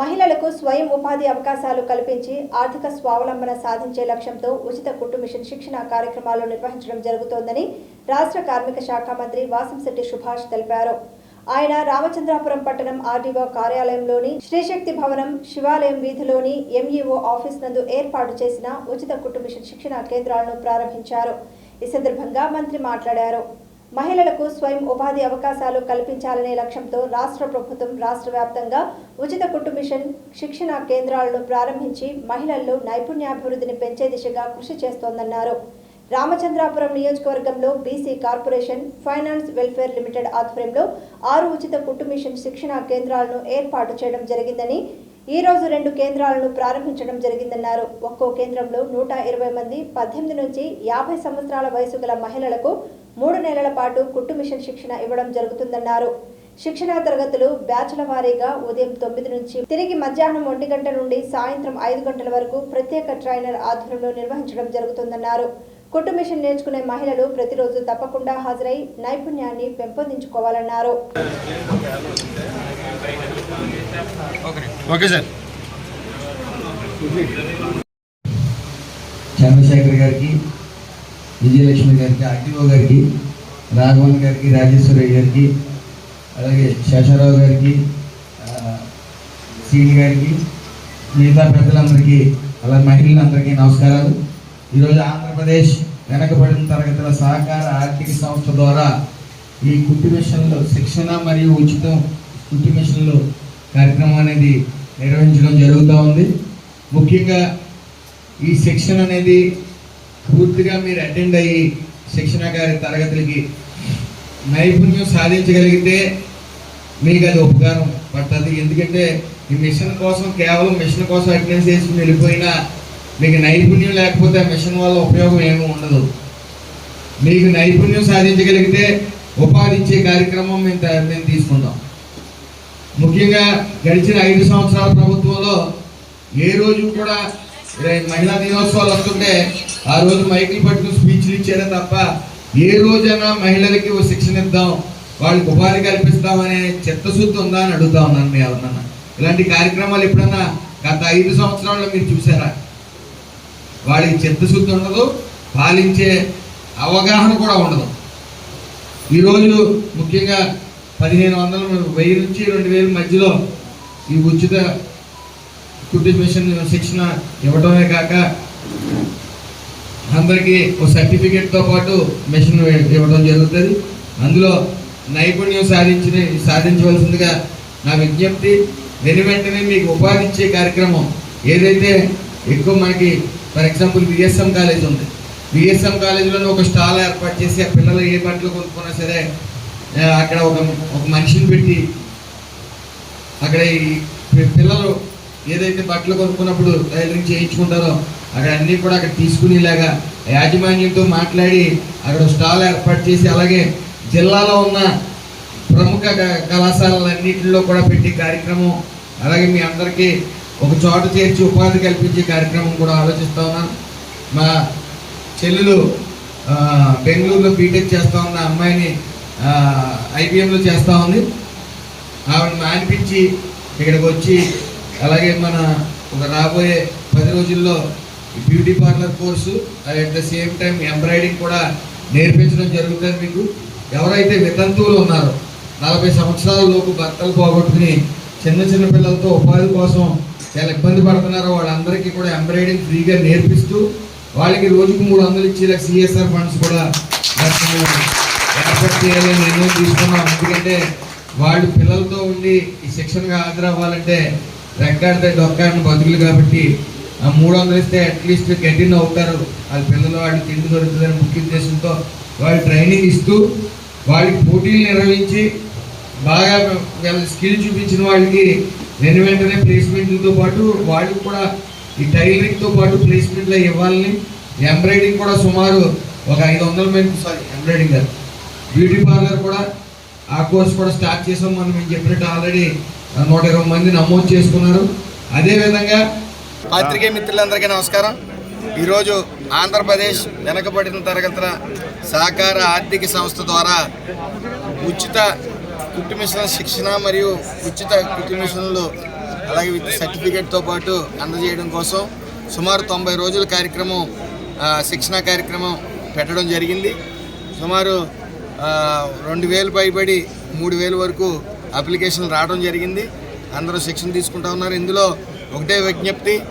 మహిళలకు స్వయం ఉపాధి అవకాశాలు కల్పించి ఆర్థిక స్వావలంబన సాధించే లక్ష్యంతో ఉచిత కుట్టు మిషన్ శిక్షణ కార్యక్రమాలు నిర్వహించడం జరుగుతోందని రాష్ట్ర కార్మిక శాఖ మంత్రి వాసంశెట్టి సుభాష్ తెలిపారు. ఆయన రామచంద్రాపురం పట్టణం ఆర్డీఓ కార్యాలయంలోని శ్రీశక్తి భవనం శివాలయం వీధిలోని ఎంఈఓ ఆఫీస్ నందు ఏర్పాటు చేసిన ఉచిత కుట్టు మిషన్ శిక్షణ కేంద్రాలను ప్రారంభించారు. ఈ సందర్భంగా మంత్రి మాట్లాడారు. మహిళలకు స్వయం ఉపాధి అవకాశాలు కల్పించాలనే లక్ష్యంతో రాష్ట్ర ప్రభుత్వం రాష్ట్ర వ్యాప్తంగా ఉచిత కుట్టు మిషన్ శిక్షణ కేంద్రాలను ప్రారంభించి మహిళల్లో నైపుణ్యాభివృద్ధిని పెంచే దిశగా కృషి చేస్తోందన్నారు. రామచంద్రాపురం నియోజకవర్గంలో BC corporation finance welfare limited ఆధ్వర్యంలో ఆరు ఉచిత కుట్టు మిషన్ శిక్షణ కేంద్రాలను ఏర్పాటు చేయడం జరిగిందని ఈ రోజు రెండు కేంద్రాలను ప్రారంభించడం జరిగిందన్నారు. ఒక్కో కేంద్రంలో నూట ఇరవై మంది పద్దెనిమిది నుంచి యాభై సంవత్సరాల వయసు గల మహిళలకు మూడు నెలల పాటు కుట్టు మిషన్ శిక్షణ ఇవ్వడం జరుగుతుందన్నారు. శిక్షణా తరగతులు బ్యాచ్ల వారీగా ఉదయం తొమ్మిది నుంచి తిరిగి మధ్యాహ్నం ఒంటి గంట నుండి సాయంత్రం ఐదు గంటల వరకు ప్రత్యేక ట్రైనర్ ఆధ్వర్యంలో నిర్వహించడం జరుగుతుందన్నారు. కుట్టు మిషన్ నేర్చుకునే మహిళలు ప్రతిరోజు తప్పకుండా హాజరై నైపుణ్యాన్ని పెంపొందించుకోవాలన్నారు. Okay sir. చంద్రశేఖర్ గారికి విజయలక్ష్మి గారికి ఆర్టీఓ గారికి రాఘవన్ గారికి రాజేశ్వరయ్య గారికి అలాగే శేషారావు గారికి సీని గారికి మిగతా పెద్దలందరికీ అలాగే మహిళలందరికీ నమస్కారాలు. ఈరోజు ఆంధ్రప్రదేశ్ వెనకబడిన తరగతుల సహకార ఆర్థిక సంస్థ ద్వారా ఈ కుట్టి మిషన్లు శిక్షణ మరియు ఉచితం కుట్టి మిషన్లు కార్యక్రమం అనేది నిర్వహించడం జరుగుతూ ఉంది. ముఖ్యంగా ఈ శిక్షణ అనేది పూర్తిగా మీరు అటెండ్ అయ్యి శిక్షణ గారి తరగతులకి నైపుణ్యం సాధించగలిగితే మీకు అది ఉపకారం పడుతుంది. ఎందుకంటే ఈ మిషన్ కోసం కేవలం మిషన్ కోసం అటెండెన్స్ చేసుకుని వెళ్ళిపోయినా మీకు నైపుణ్యం లేకపోతే ఆ మిషన్ వల్ల ఉపయోగం ఏమీ ఉండదు. మీకు నైపుణ్యం సాధించగలిగితే ఉపాధి ఇచ్చే కార్యక్రమం మేము మేము తీసుకుంటాం. ముఖ్యంగా గడిచిన ఐదు సంవత్సరాల ప్రభుత్వంలో ఏ రోజు కూడా రే- మహిళా దినోత్సవాలు వస్తుంటే ఆ రోజు మైకులు పట్టుకుని స్పీచ్లు ఇచ్చారే తప్ప ఏ రోజైనా మహిళలకి ఓ శిక్షణ ఇద్దాం వాళ్ళకి ఉపాధి కల్పిస్తామనే చిత్తశుద్ధి ఉందా అని అడుగుతా ఉన్నాను మీ ఎవరన్నా ఇలాంటి కార్యక్రమాలు ఎప్పుడన్నా గత ఐదు సంవత్సరాల్లో మీరు చూసారా? వాళ్ళకి చిత్తశుద్ధి ఉండదు పాలించే అవగాహన కూడా ఉండదు. ఈరోజు ముఖ్యంగా పదిహేను వందల వెయ్యి నుంచి రెండు వేల మధ్యలో ఈ ఉచిత కుటుంబ మిషన్ శిక్షణ ఇవ్వడమే కాక అందరికీ ఒక సర్టిఫికేట్తో పాటు మిషన్ ఇవ్వడం జరుగుతుంది. అందులో నైపుణ్యం సాధించిన సాధించవలసిందిగా నా విజ్ఞప్తి. వెను వెంటనే మీకు ఉపాధి ఇచ్చే కార్యక్రమం ఏదైతే ఎక్కువ మనకి ఫర్ ఎగ్జాంపుల్ విఎస్ఎం కాలేజ్ ఉంది. విఎస్ఎం కాలేజీలోనే ఒక స్టాల్ ఏర్పాటు చేసి ఆ పిల్లలు ఏ బట్టలు కొనుక్కున్నా సరే అక్కడ ఒక ఒక మనిషిని పెట్టి అక్కడ ఈ పిల్లలు ఏదైతే బట్టలు కొనుక్కున్నప్పుడు టైలరింగ్ చేయించుకుంటారో అక్కడ అన్నీ కూడా అక్కడ తీసుకునేలాగా యాజమాన్యంతో మాట్లాడి అక్కడ స్టాల్ ఏర్పాటు చేసి అలాగే జిల్లాలో ఉన్న ప్రముఖ క- కళాశాలలన్నింటిలో కూడా పెట్టే కార్యక్రమం అలాగే మీ అందరికీ ఒక చోట చేర్చి ఉపాధి కల్పించే కార్యక్రమం కూడా ఆలోచిస్తూ ఉన్నాను. మా చెల్లెలు బెంగళూరులో బీటెక్ చేస్తూ ఉన్న అమ్మాయిని ఐబిఎంలో చేస్తూ ఉంది. ఆవిడ మానిపించి ఇక్కడికి వచ్చి అలాగే మన ఒక రాబోయే పది రోజుల్లో beauty parlour course at the same time embroidering కూడా నేర్పించడం జరుగుతుంది మీకు. ఎవరైతే వితంతువులు ఉన్నారో నలభై సంవత్సరాల లోపు భర్తలు పోగొట్టుకుని చిన్న చిన్న పిల్లలతో ఉపాధి కోసం చాలా ఇబ్బంది పడుతున్నారో వాళ్ళందరికీ కూడా ఎంబ్రాయిడింగ్ ఫ్రీగా నేర్పిస్తూ వాళ్ళకి రోజుకు మూడు వందలు ఇచ్చేలా సిఎస్ఆర్ ఫండ్స్ కూడా ఏర్పాటు చేయాలని నిర్ణయం తీసుకున్నాం. ఎందుకంటే వాళ్ళు పిల్లలతో ఉండి ఈ శిక్షణగా హాజరవ్వాలంటే రెక్కడితే డొక్కాడిన బతుకులు కాబట్టి ఆ మూడు వందలు ఇస్తే అట్లీస్ట్ గట్టిన అవుతారు. వాళ్ళ పిల్లలు వాళ్ళు తిండి దొరుకుతుందని ముఖ్య ఉద్దేశంతో వాళ్ళు ట్రైనింగ్ ఇస్తూ వాళ్ళకి పోటీలు నిర్వహించి బాగా వాళ్ళ స్కిల్ చూపించిన వాళ్ళకి వెను వెంటనే ప్లేస్మెంట్లతో పాటు వాళ్ళకి కూడా ఈ టైలరింగ్తో పాటు ప్లేస్మెంట్లు ఇవ్వాలని ఎంబ్రాయిడింగ్ కూడా సుమారు ఒక ఐదు వందల మంది సారీ ఎంబ్రాయిడింగ్ కాదు. బ్యూటీ పార్లర్ కూడా ఆ కోర్స్ కూడా స్టార్ట్ చేసాం మనం మేము చెప్పినట్టు ఆల్రెడీ నూట ఇరవై మంది నమోదు చేసుకున్నారు. అదేవిధంగా పాత్రికేయ మిత్రులందరికీ నమస్కారం. ఈరోజు ఆంధ్రప్రదేశ్ వెనకబడిన తరగతుల సహకార ఆర్థిక సంస్థ ద్వారా ఉచిత కుట్టు మిషన్ల శిక్షణ మరియు ఉచిత కుట్టు మిషన్లు అలాగే విత్ సర్టిఫికేట్తో పాటు అందజేయడం కోసం సుమారు తొంభై రోజుల కార్యక్రమం శిక్షణ శిక్షణా కార్యక్రమం పెట్టడం జరిగింది. సుమారు రెండు వేలు పైబడి మూడు వేలు వరకు అప్లికేషన్లు రావడం జరిగింది. అందరూ శిక్షణ తీసుకుంటా ఉన్నారు. ఇందులో ఒకటే విజ్ఞప్తి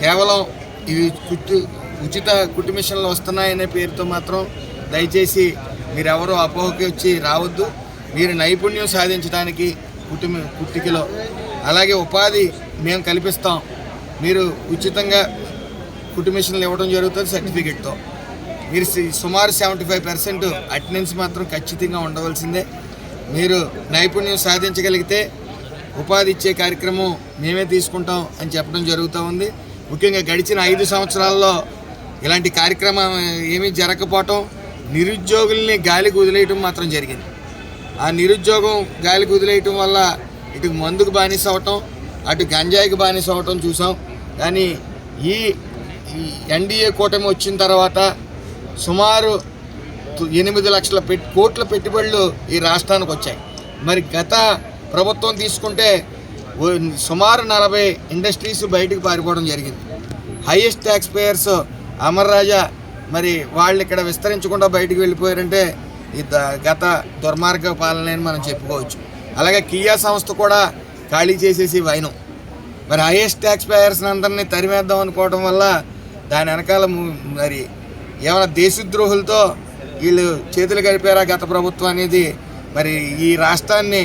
కేవలం ఇవి కుట్టు ఉచిత కుట్టు మిషన్లు వస్తున్నాయనే పేరుతో మాత్రం దయచేసి మీరెవరూ అపోహకి వచ్చి రావద్దు. మీరు నైపుణ్యం సాధించడానికి కుట్టు మి- కుట్టికలో అలాగే ఉపాధి మేము కల్పిస్తాం. మీరు ఉచితంగా కుట్టు మిషన్లు ఇవ్వడం జరుగుతుంది సర్టిఫికెట్తో. మీరు సి- సుమారు సెవెంటీ ఫైవ్ పర్సెంట్ అటెండెన్స్ మాత్రం ఖచ్చితంగా ఉండవలసిందే. మీరు నైపుణ్యం సాధించగలిగితే ఉపాధి ఇచ్చే కార్యక్రమం మేమే తీసుకుంటాం అని చెప్పడం జరుగుతూ ఉంది. ముఖ్యంగా గడిచిన ఐదు సంవత్సరాల్లో ఇలాంటి కార్యక్రమం ఏమీ జరగకపోవటం నిరుద్యోగుల్ని గాలికి వదిలేయటం మాత్రం జరిగింది. ఆ నిరుద్యోగం గాలికి వదిలేయటం వల్ల ఇటు మందుకు బానిస అవటం అటు గంజాయికి బానిస అవటం చూసాం. కానీ ఈ ఎన్డీఏ కూటమి వచ్చిన తర్వాత సుమారు ఎనిమిది లక్షల పెట్ కోట్ల పెట్టుబడులు ఈ రాష్ట్రానికి వచ్చాయి. మరి గత ప్రభుత్వం తీసుకుంటే సుమారు నలభై ఇండస్ట్రీస్ బయటకు పారిపోవడం జరిగింది. Highest tax payers Amar Raja మరి వాళ్ళు ఇక్కడ విస్తరించకుండా బయటకు వెళ్ళిపోయారంటే ఈ ద- గత దుర్మార్గ పాలన అని మనం చెప్పుకోవచ్చు. అలాగే కియా సంస్థ కూడా ఖాళీ చేసేసి వైనం. మరి హైయెస్ట్ ట్యాక్స్ పేయర్స్ని అందరినీ తరిమేద్దాం అనుకోవడం వల్ల దాని వెనకాల మరి ఏమైనా దేశద్రోహులతో వీళ్ళు చేతులు గడిపారా గత ప్రభుత్వం అనేది? మరి ఈ రాష్ట్రాన్ని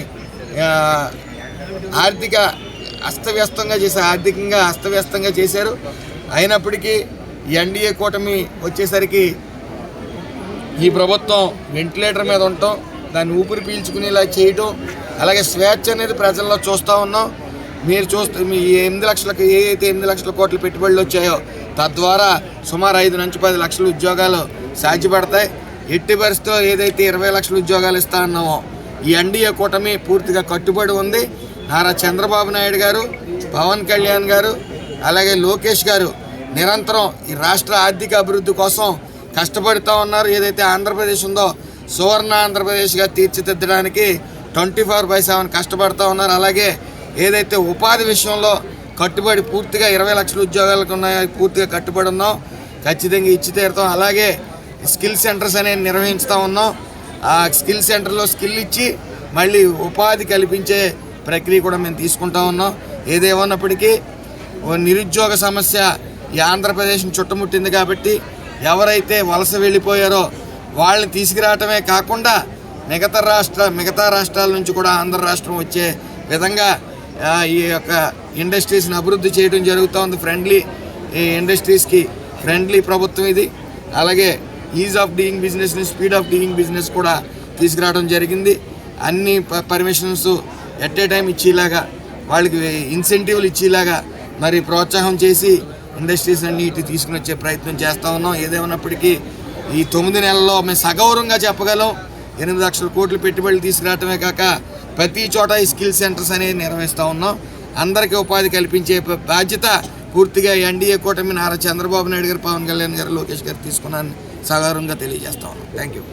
ఆర్థిక అస్తవ్యస్తంగా చేశారు ఆర్థికంగా అస్తవ్యస్తంగా చేశారు. అయినప్పటికీ ఎన్డీఏ కూటమి వచ్చేసరికి ఈ ప్రభుత్వం వెంటిలేటర్ మీద ఉండటం దాన్ని ఊపిరి పీల్చుకునేలా చేయటం అలాగే స్వేచ్ఛ అనేది ప్రజల్లో చూస్తూ ఉన్నాం. మీరు చూస్తే మీ ఎనిమిది లక్షలకు ఏదైతే ఎనిమిది లక్షల కోట్ల పెట్టుబడులు వచ్చాయో తద్వారా సుమారు ఐదు నుంచి పది లక్షల ఉద్యోగాలు సాధ్యపడతాయి. ఎట్టి పరిస్థితిలో ఏదైతే ఇరవై లక్షల ఉద్యోగాలు ఇస్తా అన్నామో ఈ ఎన్డీఏ కూటమి పూర్తిగా కట్టుబడి ఉంది. నారా చంద్రబాబు నాయుడు గారు పవన్ కళ్యాణ్ గారు అలాగే లోకేష్ గారు నిరంతరం ఈ రాష్ట్ర ఆర్థిక అభివృద్ధి కోసం కష్టపడుతూ ఉన్నారు. ఏదైతే ఆంధ్రప్రదేశ్ ఉందో సువర్ణ ఆంధ్రప్రదేశ్గా తీర్చిదిద్దడానికి ట్వంటీ ఫోర్ బై సెవెన్ కష్టపడుతూ ఉన్నారు. అలాగే ఏదైతే ఉపాధి విషయంలో కట్టుబడి పూర్తిగా ఇరవై లక్షల ఉద్యోగాలకు ఉన్నాయో పూర్తిగా కట్టుబడి ఉన్నాం. ఖచ్చితంగా ఇచ్చి తీరుతాం. అలాగే స్కిల్ సెంటర్స్ అనేవి నిర్వహిస్తూ ఉన్నాం. ఆ స్కిల్ సెంటర్లో స్కిల్ ఇచ్చి మళ్ళీ ఉపాధి కల్పించే ప్రక్రియ కూడా మేము తీసుకుంటా ఉన్నాం. ఏదేమన్నప్పటికీ ఓ నిరుద్యోగ సమస్య ఈ ఆంధ్రప్రదేశ్ని చుట్టుముట్టింది కాబట్టి ఎవరైతే వలస వెళ్ళిపోయారో వాళ్ళని తీసుకురావటమే కాకుండా మిగతా రాష్ట్ర మిగతా రాష్ట్రాల నుంచి కూడా ఆంధ్ర రాష్ట్రం వచ్చే విధంగా ఈ యొక్క ఇండస్ట్రీస్ని అభివృద్ధి చేయడం జరుగుతూ ఉంది. ఫ్రెండ్లీ ఈ ఇండస్ట్రీస్కి ఫ్రెండ్లీ ప్రభుత్వం ఇది. అలాగే ఈజ్ ఆఫ్ డూయింగ్ బిజినెస్ని స్పీడ్ ఆఫ్ డూయింగ్ బిజినెస్ కూడా తీసుకురావడం జరిగింది. అన్ని పర్మిషన్స్ ఎట్ ఏ టైం ఇచ్చేలాగా వాళ్ళకి ఇన్సెంటివ్లు ఇచ్చేలాగా మరి ప్రోత్సాహం చేసి ఇండస్ట్రీస్ అన్ని ఇటు తీసుకుని వచ్చే ప్రయత్నం చేస్తూ ఉన్నాం. ఏదేమన్నప్పటికీ ఈ తొమ్మిది నెలల్లో మేము సగౌరవంగా చెప్పగలం. ఎనిమిది లక్షల కోట్లు పెట్టుబడులు తీసుకురావటమే కాక ప్రతి చోట ఈ స్కిల్ సెంటర్స్ అనేది నిర్వహిస్తూ ఉన్నాం. అందరికీ ఉపాధి కల్పించే బాధ్యత పూర్తిగా ఎన్డీఏ కూటమి నారా చంద్రబాబు నాయుడు గారు పవన్ కళ్యాణ్ గారు లోకేష్ గారు తీసుకున్నాను. సగౌరవంగా తెలియజేస్తా ఉన్నాం. Thank you